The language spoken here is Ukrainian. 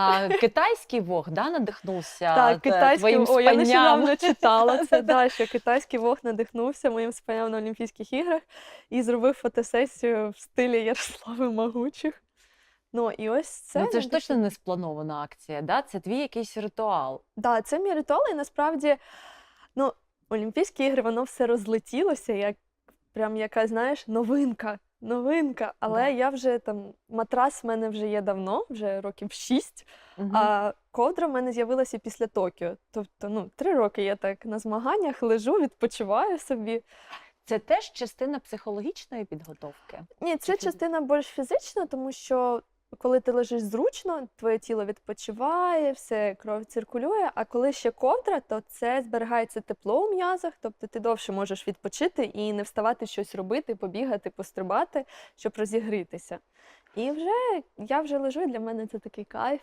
А, китайський вог да, надихнувся Так, т- китайський твоїм о, я нещодавно читала це, да, що китайський вог надихнувся моїм спанням на Олімпійських іграх і зробив фотосесію в стилі Ярослави Магучих. Ну і ось це. ну, це ж точно не спланована акція, да? це твій якийсь ритуал. Да, це мій ритуал, і насправді, ну, Олімпійські ігри, воно все розлетілося, як прям яка, знаєш, новинка. Новинка. Але Да. я вже там матрас в мене вже є давно, вже років шість. Угу. А ковдра в мене з'явилася після Токіо. Тобто, ну, три роки я так на змаганнях лежу, відпочиваю собі. Це теж частина психологічної підготовки. Ні, це Чи частина більш фізична, тому що коли ти лежиш зручно, твоє тіло відпочиває, все кров циркулює. А коли ще ковдра, то це зберігається тепло у м'язах, тобто ти довше можеш відпочити і не вставати щось робити, побігати, пострибати, щоб розігрітися. І вже я вже лежу, і для мене це такий кайф.